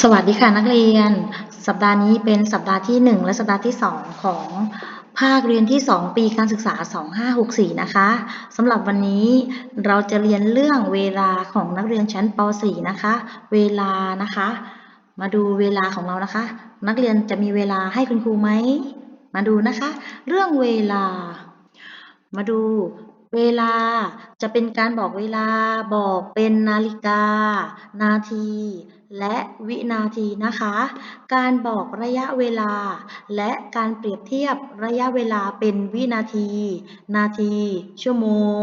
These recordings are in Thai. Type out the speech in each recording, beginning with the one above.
สวัสดีค่ะนักเรียน สัปดาห์นี้เป็นสัปดาห์ที่ 1 และสัปดาห์ที่ 2 ของภาคเรียนที่ 2 ปีการศึกษา 2564 นะคะสำหรับวันนี้เราจะเรียนเรื่องเวลาของนักเรียนชั้นป .4 นะคะ เวลานะคะ มาดูเวลาของเรานะคะ นักเรียนจะมีเวลาให้คุณครูไหม มาดูนะคะ เรื่องเวลา มาดู เวลา จะเป็นการบอกเวลา บอกเป็นนาฬิกา นาที และวินาทีนะคะ การบอกระยะเวลา และการเปรียบเทียบระยะเวลาเป็นวินาที นาที ชั่วโมง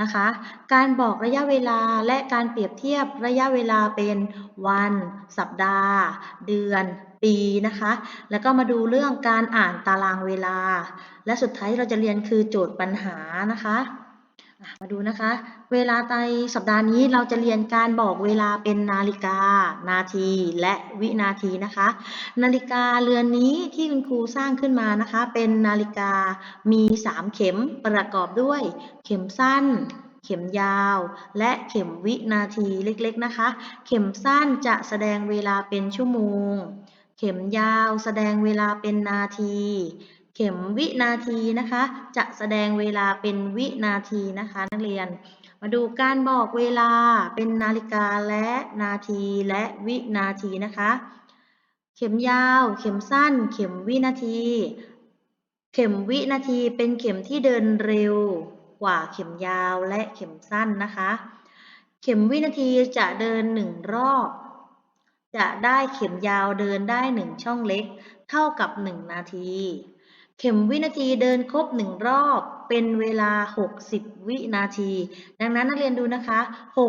นะคะ การบอกระยะเวลาและการเปรียบเทียบระยะเวลาเป็นวัน สัปดาห์ เดือน ปีนะคะ แล้วก็มาดูเรื่องการอ่านตารางเวลา และสุดท้ายเราจะเรียนคือโจทย์ปัญหานะคะมาดูนะคะ เวลาในสัปดาห์นี้เราจะเรียนการบอกเวลาเป็นนาฬิกา นาทีและวินาทีนะคะ นาฬิกาเรือนนี้ที่คุณครูสร้างขึ้นมานะคะ เป็นนาฬิกามี 3 เข็มประกอบด้วย เข็มสั้น เข็มยาว และเข็มวินาทีเล็กๆนะคะ เข็มสั้นจะแสดงเวลาเป็นชั่วโมง เข็มยาวแสดงเวลาเป็นนาที เข็มวินาทีนะคะ จะแสดงเวลาเป็นวินาทีนะคะ นักเรียน มาดูการบอกเวลาเป็นนาฬิกาและนาทีและวินาทีนะคะ เข็มยาว เข็มสั้น เข็มวินาที เข็มวินาทีเป็นเข็มที่เดินเร็วกว่าเข็มยาวและเข็มสั้นนะคะ เข็มวินาทีจะเดินหนึ่งรอบ จะได้เข็มยาวเดินได้หนึ่งช่องเล็ก เท่ากับหนึ่งนาที เข็มวินาทีเดินครบหนึ่งรอบเป็นเวลา 60 วินาที ดังนั้นนักเรียนดูนะคะ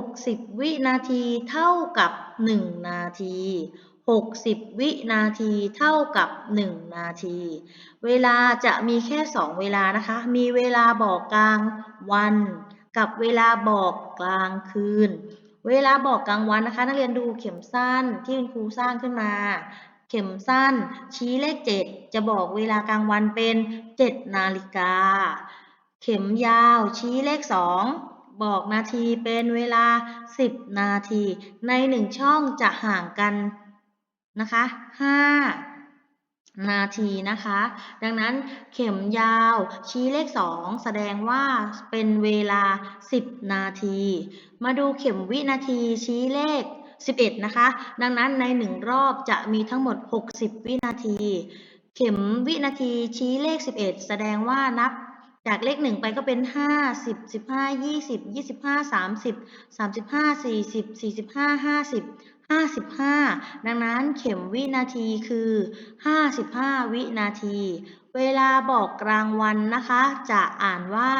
60 วินาทีเท่ากับ 1 นาที 60 วินาทีเท่ากับ 1 นาที เวลาจะมีแค่ 2 เวลานะคะ มีเวลาบอกกลางวัน กับเวลาบอกกลางคืน เวลาบอกกลางวันนะคะ นักเรียนดูเข็มสั้นที่คุณครูสร้างขึ้นมา เข็มสั้น ชี้เลข 7 จะบอกเวลากลางวันเป็น 7 นาฬิกา เข็มยาวชี้เลข 2 บอกนาทีเป็นเวลา 10 นาที ใน 1 ช่องจะห่างกันนะคะ 5 นาทีนะคะ ดังนั้นเข็มยาวชี้เลข 2 แสดงว่าเป็นเวลา 10 นาที มาดูเข็มวินาทีชี้เลข 11 นะคะ ดังนั้นใน 1 รอบจะมีทั้งหมด 60 วินาที เข็มวินาทีชี้เลข 11 แสดงว่านับจากเลข1ไปก็เป็น5 10 15 20 25 30 35 40 45 50 55 ดังนั้นเข็มวินาทีคือ 55 วินาที เวลาบอกกลางวันนะคะ จะอ่านว่า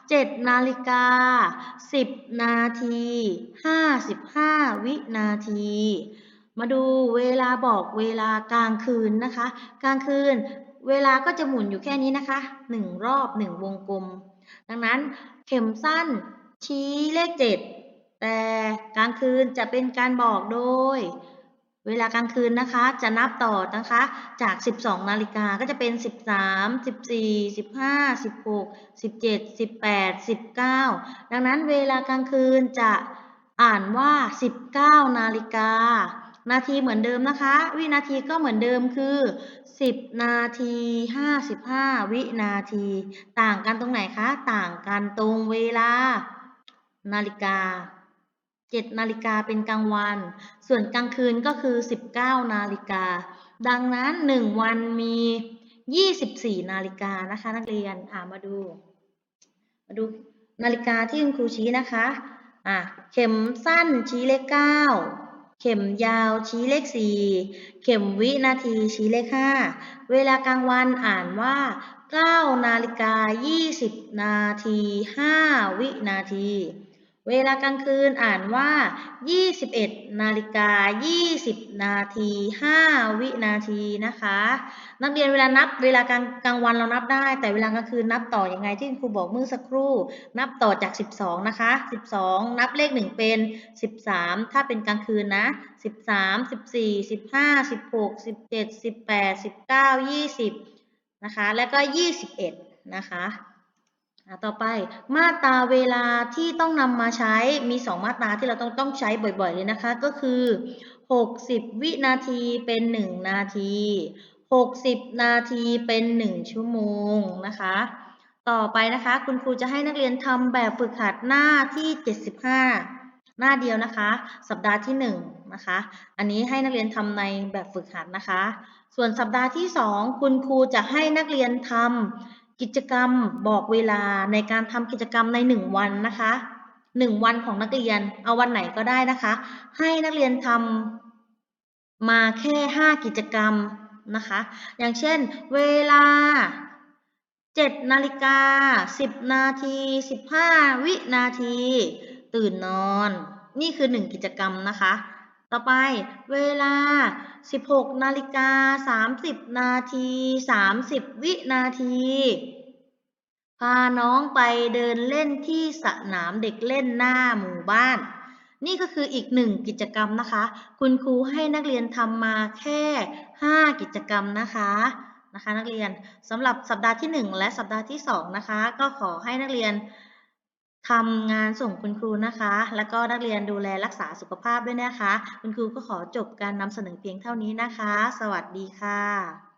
7 นาฬิกา 10 นาที 55 วินาทีมาดูเวลาบอกเวลากลางคืนนะคะ กลางคืนเวลาก็จะหมุนอยู่แค่นี้นะคะ 1 รอบ 1 วงกลม ดังนั้นเข็มสั้นชี้เลข 7 แต่กลางคืนจะเป็นการบอกโดย เวลากลางคืนนะคะจะนับต่อนะคะ จาก 12 นาฬิกาก็จะเป็น 13 14 15 16 17 18 19 ดังนั้นเวลากลางคืนจะอ่านว่า 19 นาฬิกา นาทีเหมือนเดิมนะคะ วินาทีก็เหมือนเดิมคือ 10 นาที 55 วินาที ต่างกันตรงไหนคะ ต่างกันตรงเวลา นาฬิกา 7 นาฬิกาเป็นกลางวัน ส่วนกลางคืนก็คือ 19 นาฬิกา ดังนั้น 1 วันมี 24 นาฬิกานะคะ นักเรียนอ่ามาดู มาดูนาฬิกาที่คุณครูชี้นะคะอะเข็มสั้นชี้เลข 9 เข็มยาวชี้เลข 4 เข็มวินาทีชี้เลข 5 เวลากลางวันอ่านว่า 9 นาฬิกา 20 นาที 5 วินาที เวลากลางคืนอ่านว่า 21 นาฬิกา 20 นาที 5 วินาทีนะคะ นักเรียนเวลานับเวลากลางกลางวันเรานับได้ แต่เวลากลางคืนนับต่ออยังไงที่คุณครูบอกเมื่อสักครู่ นับต่อจาก 12 นะคะ 12 นับเลข 1 เป็น 13 ถ้าเป็นกลางคืนนะ 13 14 15 16 17 18 19 20 นะคะ แล้วก็ 21 นะคะ ต่อไปมาตราเวลาที่ต้องนำมาใช้มี 2 มาตราที่เราต้องต้องใช้บ่อยๆเลยนะคะ ก็คือ 60 วินาทีเป็น 1 นาที 60 นาทีเป็น 1 ชั่วโมงนะคะ ต่อไปนะคะคุณครูจะให้นักเรียนทำแบบฝึกหัดหน้าที่ 75 หน้าเดียวนะคะ สัปดาห์ที่1นะคะ อันนี้ให้นักเรียนทำในแบบฝึกหัดนะคะ ส่วนสัปดาห์ที่ 2 คุณครูจะให้นักเรียนทำ กิจกรรมบอกเวลาในการทำกิจกรรมใน 1 วันนะคะ 1 วันของนักเรียนเอาวันไหนก็ได้นะคะ ให้นักเรียนทำมาแค่ 5 กิจกรรมนะคะ อย่างเช่น เวลา 7 นาฬิกา 10 นาที 15 วินาที ตื่นนอน นี่คือ 1 กิจกรรมนะคะ ต่อไปเวลา 16นาฬิกา30 นาที 30 วินาที พาน้องไปเดินเล่นที่สนามเด็กเล่นหน้าหมู่บ้าน นี่ก็คืออีกหนึ่งกิจกรรมนะคะ คุณครูให้นักเรียนทำมาแค่ 5 กิจกรรมนะคะนะคะ นักเรียนสำหรับสัปดาห์ที่ 1 และสัปดาห์ที่ 2 นะคะ ก็ขอให้นักเรียน ทำงานส่งคุณครูนะคะ แล้วก็นักเรียนดูแลรักษาสุขภาพด้วยนะคะ คุณครูก็ขอจบการนำเสนอเพียงเท่านี้นะคะ สวัสดีค่ะ